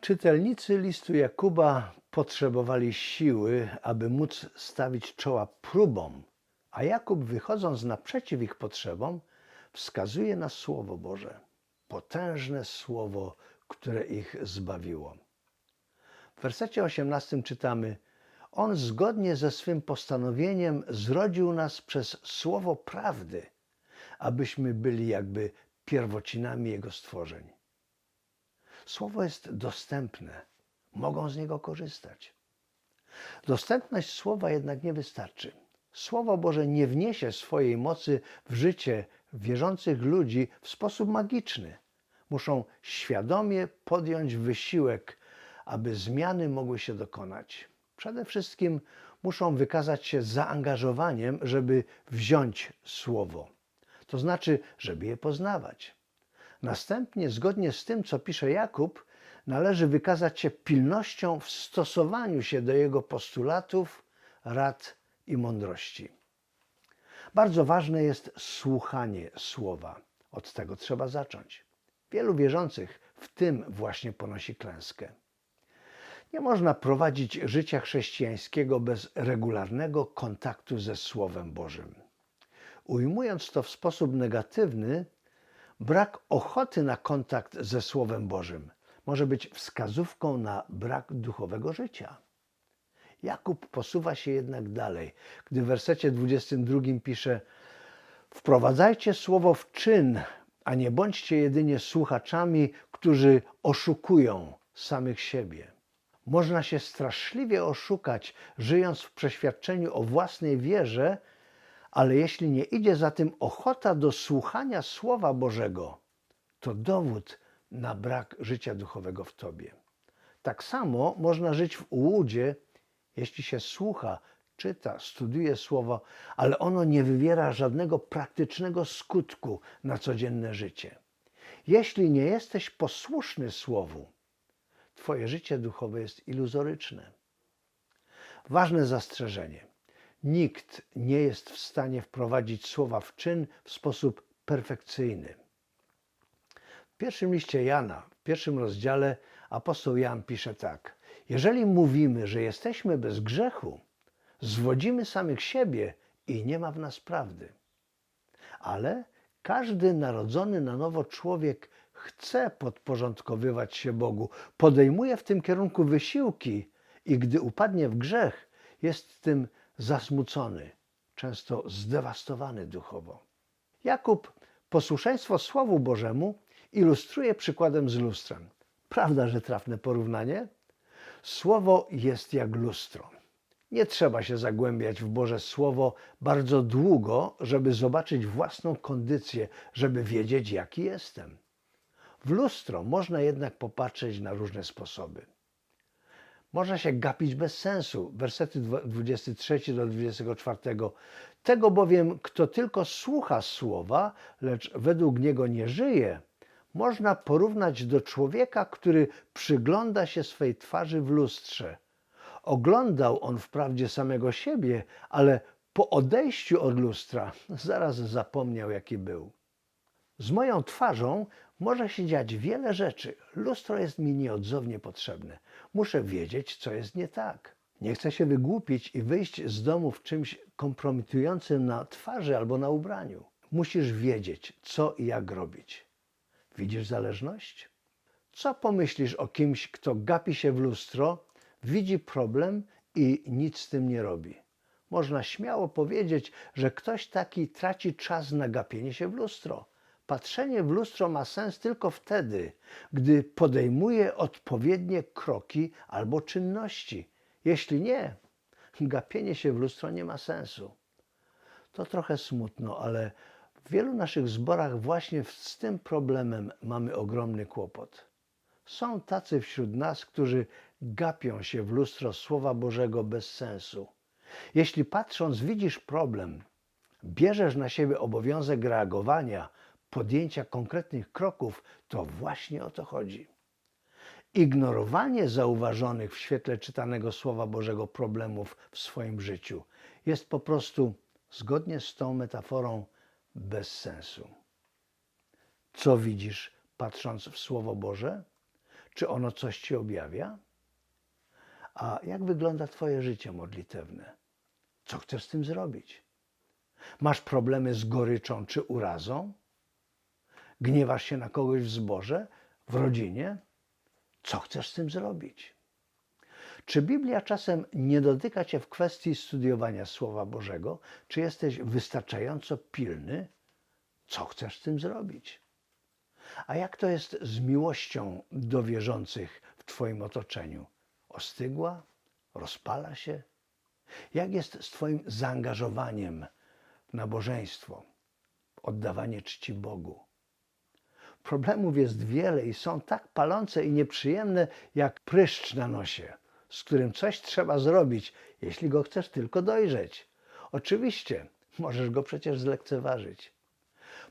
Czytelnicy listu Jakuba potrzebowali siły, aby móc stawić czoła próbom, a Jakub, wychodząc naprzeciw ich potrzebom, wskazuje na Słowo Boże, potężne Słowo, które ich zbawiło. W wersecie 18 czytamy: On zgodnie ze swym postanowieniem zrodził nas przez słowo prawdy, abyśmy byli jakby pierwocinami Jego stworzeń. Słowo jest dostępne, mogą z niego korzystać. Dostępność słowa jednak nie wystarczy. Słowo Boże nie wniesie swojej mocy w życie wierzących ludzi w sposób magiczny. Muszą świadomie podjąć wysiłek, aby zmiany mogły się dokonać. Przede wszystkim muszą wykazać się zaangażowaniem, żeby wziąć słowo, to znaczy, żeby je poznawać. Następnie, zgodnie z tym, co pisze Jakub, należy wykazać się pilnością w stosowaniu się do jego postulatów, rad i mądrości. Bardzo ważne jest słuchanie słowa. Od tego trzeba zacząć. Wielu wierzących w tym właśnie ponosi klęskę. Nie można prowadzić życia chrześcijańskiego bez regularnego kontaktu ze Słowem Bożym. Ujmując to w sposób negatywny, brak ochoty na kontakt ze Słowem Bożym może być wskazówką na brak duchowego życia. Jakub posuwa się jednak dalej, gdy w wersecie 22 pisze: Wprowadzajcie słowo w czyn, a nie bądźcie jedynie słuchaczami, którzy oszukują samych siebie. Można się straszliwie oszukać, żyjąc w przeświadczeniu o własnej wierze, ale jeśli nie idzie za tym ochota do słuchania Słowa Bożego, to dowód na brak życia duchowego w tobie. Tak samo można żyć w ułudzie, jeśli się słucha, czyta, studiuje Słowo, ale ono nie wywiera żadnego praktycznego skutku na codzienne życie. Jeśli nie jesteś posłuszny Słowu, Twoje życie duchowe jest iluzoryczne. Ważne zastrzeżenie. Nikt nie jest w stanie wprowadzić słowa w czyn w sposób perfekcyjny. W pierwszym liście Jana, w pierwszym rozdziale, apostoł Jan pisze tak: Jeżeli mówimy, że jesteśmy bez grzechu, zwodzimy samych siebie i nie ma w nas prawdy. Ale każdy narodzony na nowo człowiek chce podporządkowywać się Bogu, podejmuje w tym kierunku wysiłki i gdy upadnie w grzech, jest tym zasmucony, często zdewastowany duchowo. Jakub posłuszeństwo Słowu Bożemu ilustruje przykładem z lustrem. Prawda, że trafne porównanie? Słowo jest jak lustro. Nie trzeba się zagłębiać w Boże Słowo bardzo długo, żeby zobaczyć własną kondycję, żeby wiedzieć, jaki jestem. W lustro można jednak popatrzeć na różne sposoby. Można się gapić bez sensu. Wersety 23 do 24. Tego bowiem, kto tylko słucha słowa, lecz według niego nie żyje, można porównać do człowieka, który przygląda się swej twarzy w lustrze. Oglądał on wprawdzie samego siebie, ale po odejściu od lustra zaraz zapomniał, jaki był. Z moją twarzą może się dziać wiele rzeczy. Lustro jest mi nieodzownie potrzebne. Muszę wiedzieć, co jest nie tak. Nie chcę się wygłupić i wyjść z domu w czymś kompromitującym na twarzy albo na ubraniu. Musisz wiedzieć, co i jak robić. Widzisz zależność? Co pomyślisz o kimś, kto gapi się w lustro, widzi problem i nic z tym nie robi? Można śmiało powiedzieć, że ktoś taki traci czas na gapienie się w lustro. Patrzenie w lustro ma sens tylko wtedy, gdy podejmuje odpowiednie kroki albo czynności. Jeśli nie, gapienie się w lustro nie ma sensu. To trochę smutno, ale w wielu naszych zborach właśnie z tym problemem mamy ogromny kłopot. Są tacy wśród nas, którzy gapią się w lustro Słowa Bożego bez sensu. Jeśli patrząc widzisz problem, bierzesz na siebie obowiązek reagowania, podjęcia konkretnych kroków, to właśnie o to chodzi. Ignorowanie zauważonych w świetle czytanego Słowa Bożego problemów w swoim życiu jest po prostu, zgodnie z tą metaforą, bez sensu. Co widzisz, patrząc w Słowo Boże? Czy ono coś ci objawia? A jak wygląda Twoje życie modlitewne? Co chcesz z tym zrobić? Masz problemy z goryczą czy urazą? Gniewasz się na kogoś w zborze, w rodzinie? Co chcesz z tym zrobić? Czy Biblia czasem nie dotyka Cię w kwestii studiowania Słowa Bożego? Czy jesteś wystarczająco pilny? Co chcesz z tym zrobić? A jak to jest z miłością do wierzących w Twoim otoczeniu? Ostygła? Rozpala się? Jak jest z Twoim zaangażowaniem w nabożeństwo, w oddawanie czci Bogu? Problemów jest wiele i są tak palące i nieprzyjemne jak pryszcz na nosie, z którym coś trzeba zrobić, jeśli go chcesz tylko dojrzeć. Oczywiście, możesz go przecież zlekceważyć.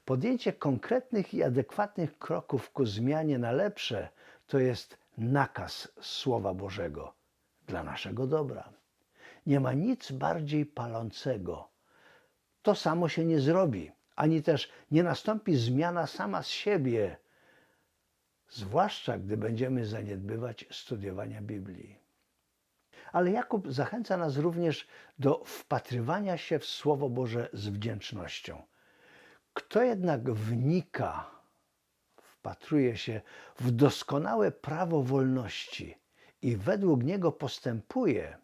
Podjęcie konkretnych i adekwatnych kroków ku zmianie na lepsze to jest nakaz Słowa Bożego dla naszego dobra. Nie ma nic bardziej palącego. To samo się nie zrobi, ani też nie nastąpi zmiana sama z siebie, zwłaszcza gdy będziemy zaniedbywać studiowania Biblii. Ale Jakub zachęca nas również do wpatrywania się w Słowo Boże z wdzięcznością. Kto jednak wnika, wpatruje się w doskonałe prawo wolności i według niego postępuje,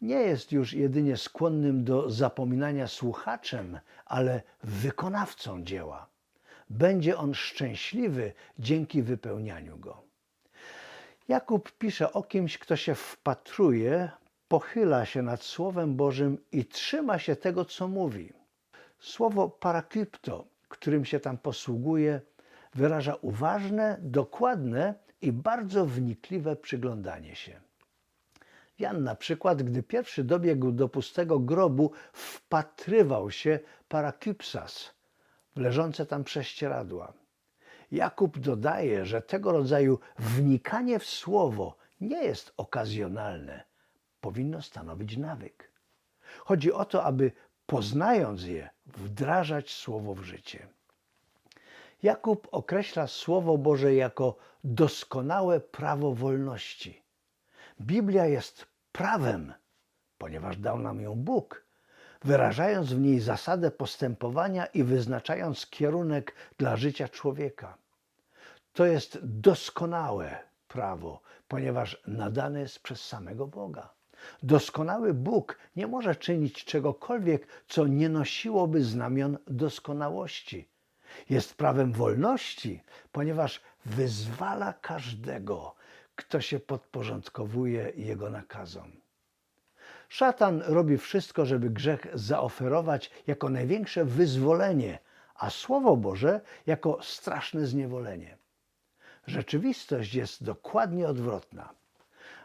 nie jest już jedynie skłonnym do zapominania słuchaczem, ale wykonawcą dzieła. Będzie on szczęśliwy dzięki wypełnianiu go. Jakub pisze o kimś, kto się wpatruje, pochyla się nad Słowem Bożym i trzyma się tego, co mówi. Słowo parakrypto, którym się tam posługuje, wyraża uważne, dokładne i bardzo wnikliwe przyglądanie się. Jan na przykład, gdy pierwszy dobiegł do pustego grobu, wpatrywał się parakipsas w leżące tam prześcieradła. Jakub dodaje, że tego rodzaju wnikanie w słowo nie jest okazjonalne, powinno stanowić nawyk. Chodzi o to, aby poznając je, wdrażać słowo w życie. Jakub określa Słowo Boże jako doskonałe prawo wolności. Biblia jest prawem, ponieważ dał nam ją Bóg, wyrażając w niej zasadę postępowania i wyznaczając kierunek dla życia człowieka. To jest doskonałe prawo, ponieważ nadane jest przez samego Boga. Doskonały Bóg nie może czynić czegokolwiek, co nie nosiłoby znamion doskonałości. Jest prawem wolności, ponieważ wyzwala każdego, kto się podporządkowuje Jego nakazom. Szatan robi wszystko, żeby grzech zaoferować jako największe wyzwolenie, a Słowo Boże jako straszne zniewolenie. Rzeczywistość jest dokładnie odwrotna.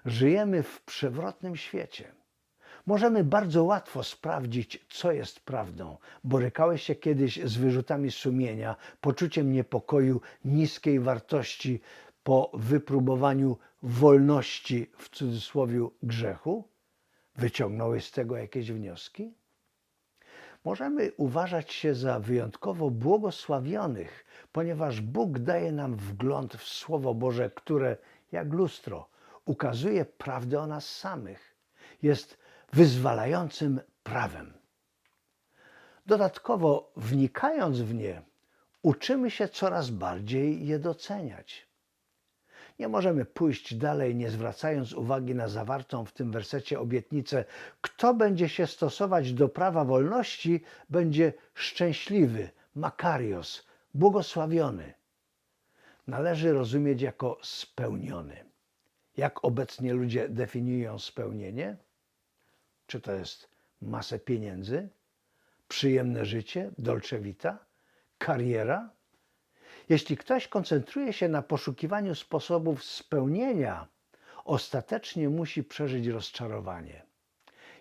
Żyjemy w przewrotnym świecie. Możemy bardzo łatwo sprawdzić, co jest prawdą. Borykałeś się kiedyś z wyrzutami sumienia, poczuciem niepokoju, niskiej wartości po wypróbowaniu wolności w cudzysłowie grzechu? Wyciągnąłeś z tego jakieś wnioski? Możemy uważać się za wyjątkowo błogosławionych, ponieważ Bóg daje nam wgląd w Słowo Boże, które, jak lustro, ukazuje prawdę o nas samych. Jest wyzwalającym prawem. Dodatkowo, wnikając w nie, uczymy się coraz bardziej je doceniać. Nie możemy pójść dalej, nie zwracając uwagi na zawartą w tym wersecie obietnicę: Kto będzie się stosować do prawa wolności, będzie szczęśliwy, makarios, błogosławiony. Należy rozumieć jako spełniony. Jak obecnie ludzie definiują spełnienie? Czy to jest masę pieniędzy, przyjemne życie, dolce vita, kariera? Jeśli ktoś koncentruje się na poszukiwaniu sposobów spełnienia, ostatecznie musi przeżyć rozczarowanie.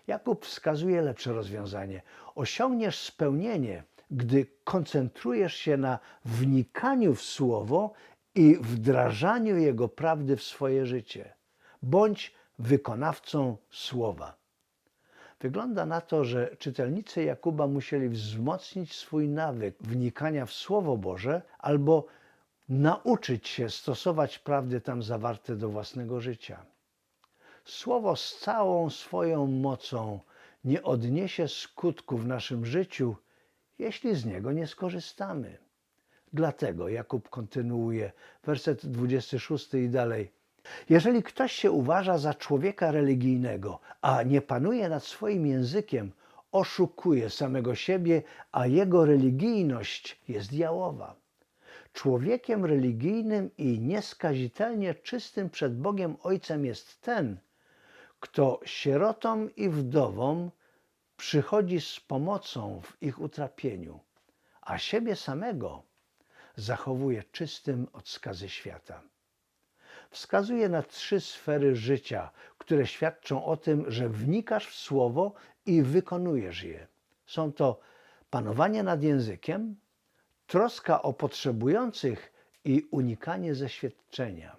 Jakub wskazuje lepsze rozwiązanie. Osiągniesz spełnienie, gdy koncentrujesz się na wnikaniu w słowo i wdrażaniu jego prawdy w swoje życie. Bądź wykonawcą słowa. Wygląda na to, że czytelnicy Jakuba musieli wzmocnić swój nawyk wnikania w Słowo Boże albo nauczyć się stosować prawdy tam zawarte do własnego życia. Słowo z całą swoją mocą nie odniesie skutku w naszym życiu, jeśli z niego nie skorzystamy. Dlatego Jakub kontynuuje, werset 26 i dalej. Jeżeli ktoś się uważa za człowieka religijnego, a nie panuje nad swoim językiem, oszukuje samego siebie, a jego religijność jest jałowa. Człowiekiem religijnym i nieskazitelnie czystym przed Bogiem Ojcem jest ten, kto sierotom i wdowom przychodzi z pomocą w ich utrapieniu, a siebie samego zachowuje czystym od skazy świata. Wskazuje na trzy sfery życia, które świadczą o tym, że wnikasz w słowo i wykonujesz je. Są to panowanie nad językiem, troska o potrzebujących i unikanie zeświadczenia.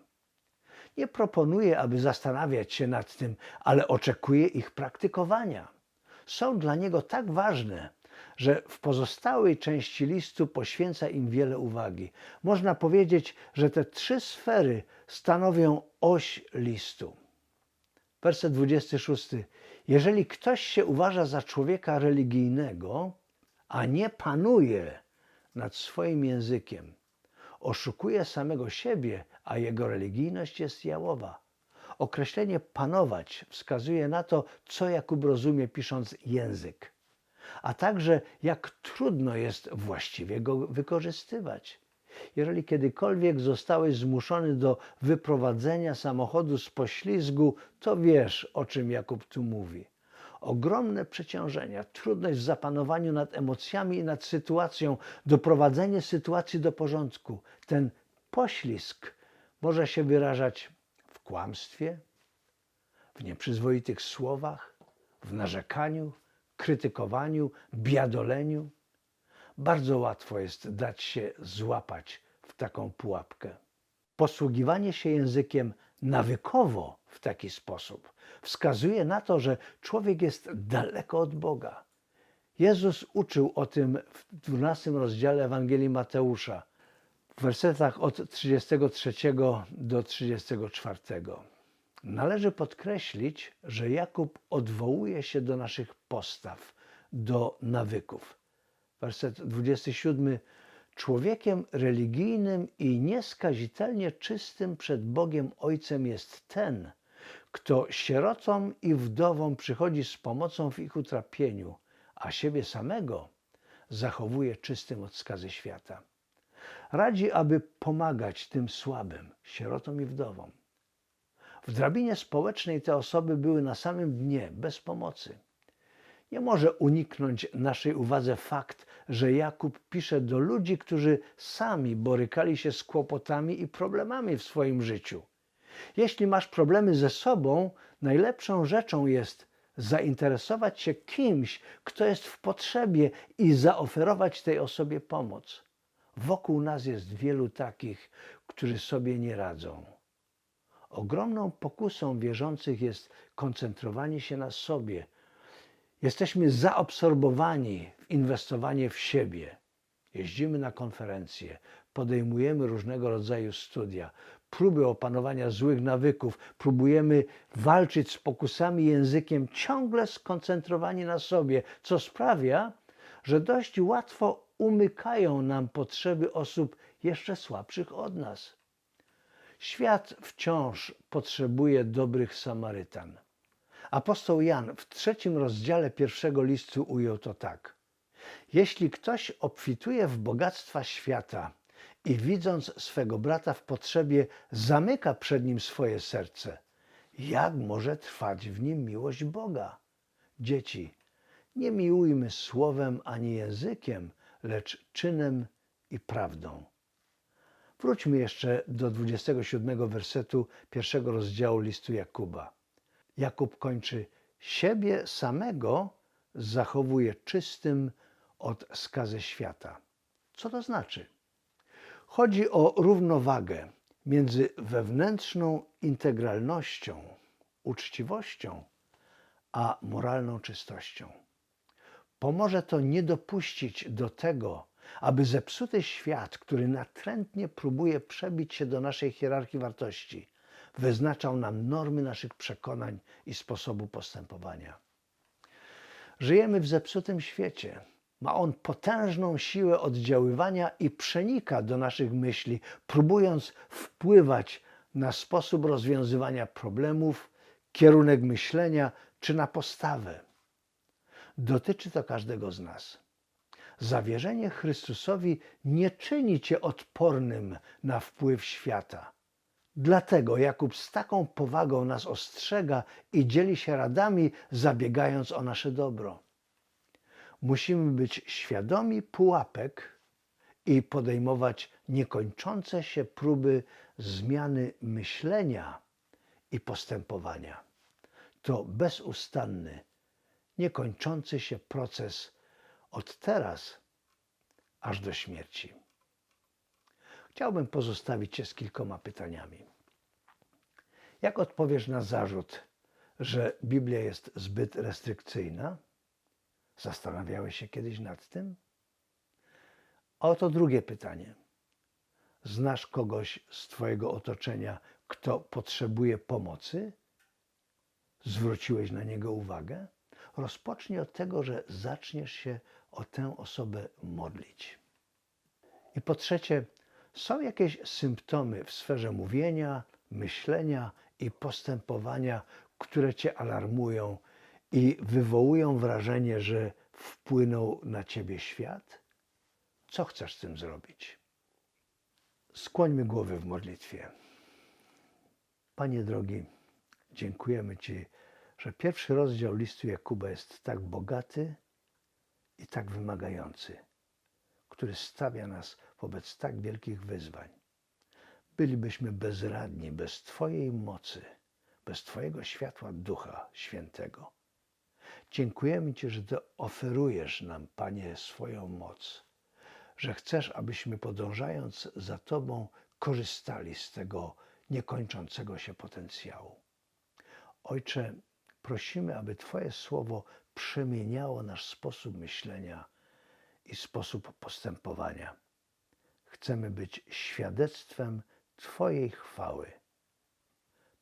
Nie proponuję, aby zastanawiać się nad tym, ale oczekuję ich praktykowania. Są dla niego tak ważne, że w pozostałej części listu poświęca im wiele uwagi. Można powiedzieć, że te trzy sfery stanowią oś listu. Werset 26. Jeżeli ktoś się uważa za człowieka religijnego, a nie panuje nad swoim językiem, oszukuje samego siebie, a jego religijność jest jałowa. Określenie panować wskazuje na to, co Jakub rozumie pisząc język, a także jak trudno jest właściwie go wykorzystywać. Jeżeli kiedykolwiek zostałeś zmuszony do wyprowadzenia samochodu z poślizgu, to wiesz, o czym Jakub tu mówi. Ogromne przeciążenia, trudność w zapanowaniu nad emocjami i nad sytuacją, doprowadzenie sytuacji do porządku. Ten poślizg może się wyrażać w kłamstwie, w nieprzyzwoitych słowach, w narzekaniu, krytykowaniu, biadoleniu. Bardzo łatwo jest dać się złapać w taką pułapkę. Posługiwanie się językiem nawykowo w taki sposób wskazuje na to, że człowiek jest daleko od Boga. Jezus uczył o tym w 12 rozdziale Ewangelii Mateusza, w wersetach od 33 do 34. Należy podkreślić, że Jakub odwołuje się do naszych postaw, do nawyków. Werset 27. Człowiekiem religijnym i nieskazitelnie czystym przed Bogiem Ojcem jest ten, kto sierotom i wdowom przychodzi z pomocą w ich utrapieniu, a siebie samego zachowuje czystym od skazy świata. Radzi, aby pomagać tym słabym, sierotom i wdowom. W drabinie społecznej te osoby były na samym dnie, bez pomocy. Nie może uniknąć naszej uwadze fakt, że Jakub pisze do ludzi, którzy sami borykali się z kłopotami i problemami w swoim życiu. Jeśli masz problemy ze sobą, najlepszą rzeczą jest zainteresować się kimś, kto jest w potrzebie i zaoferować tej osobie pomoc. Wokół nas jest wielu takich, którzy sobie nie radzą. Ogromną pokusą wierzących jest koncentrowanie się na sobie. Jesteśmy zaabsorbowani w inwestowanie w siebie. Jeździmy na konferencje, podejmujemy różnego rodzaju studia, próby opanowania złych nawyków, próbujemy walczyć z pokusami językiem, ciągle skoncentrowani na sobie, co sprawia, że dość łatwo umykają nam potrzeby osób jeszcze słabszych od nas. Świat wciąż potrzebuje dobrych Samarytan. Apostoł Jan w trzecim rozdziale pierwszego listu ujął to tak. Jeśli ktoś obfituje w bogactwa świata i widząc swego brata w potrzebie, zamyka przed nim swoje serce, jak może trwać w nim miłość Boga? Dzieci, nie miłujmy słowem ani językiem, lecz czynem i prawdą. Wróćmy jeszcze do 27 wersetu pierwszego rozdziału listu Jakuba. Jakub kończy: Siebie samego zachowuje czystym od skazy świata. Co to znaczy? Chodzi o równowagę między wewnętrzną integralnością, uczciwością, a moralną czystością. Pomoże to nie dopuścić do tego, aby zepsuty świat, który natrętnie próbuje przebić się do naszej hierarchii wartości, wyznaczał nam normy naszych przekonań i sposobu postępowania. Żyjemy w zepsutym świecie. Ma on potężną siłę oddziaływania i przenika do naszych myśli, próbując wpływać na sposób rozwiązywania problemów, kierunek myślenia czy na postawę. Dotyczy to każdego z nas. Zawierzenie Chrystusowi nie czyni cię odpornym na wpływ świata. Dlatego Jakub z taką powagą nas ostrzega i dzieli się radami, zabiegając o nasze dobro. Musimy być świadomi pułapek i podejmować niekończące się próby zmiany myślenia i postępowania. To bezustanny, niekończący się proces od teraz aż do śmierci. Chciałbym pozostawić Cię z kilkoma pytaniami. Jak odpowiesz na zarzut, że Biblia jest zbyt restrykcyjna? Zastanawiałeś się kiedyś nad tym? Oto drugie pytanie. Znasz kogoś z Twojego otoczenia, kto potrzebuje pomocy? Zwróciłeś na niego uwagę? Rozpocznij od tego, że zaczniesz się o tę osobę modlić. I po trzecie, są jakieś symptomy w sferze mówienia, myślenia i postępowania, które cię alarmują i wywołują wrażenie, że wpłynął na ciebie świat? Co chcesz z tym zrobić? Skłońmy głowy w modlitwie. Panie drogi, dziękujemy Ci, że pierwszy rozdział listu Jakuba jest tak bogaty i tak wymagający, który stawia nas wobec tak wielkich wyzwań. Bylibyśmy bezradni bez Twojej mocy, bez Twojego światła Ducha Świętego. Dziękujemy Ci, że Ty oferujesz nam, Panie, swoją moc, że chcesz, abyśmy podążając za Tobą korzystali z tego niekończącego się potencjału. Ojcze, prosimy, aby Twoje słowo przemieniało nasz sposób myślenia i sposób postępowania. Chcemy być świadectwem Twojej chwały.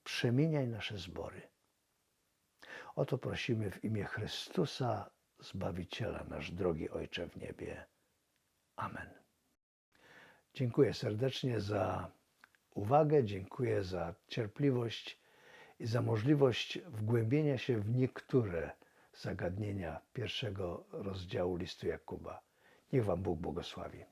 Przemieniaj nasze zbory. O to prosimy w imię Chrystusa, Zbawiciela, nasz drogi Ojcze w niebie. Amen. Dziękuję serdecznie za uwagę, dziękuję za cierpliwość i za możliwość wgłębienia się w niektóre zagadnienia pierwszego rozdziału listu Jakuba. Niech Wam Bóg błogosławi.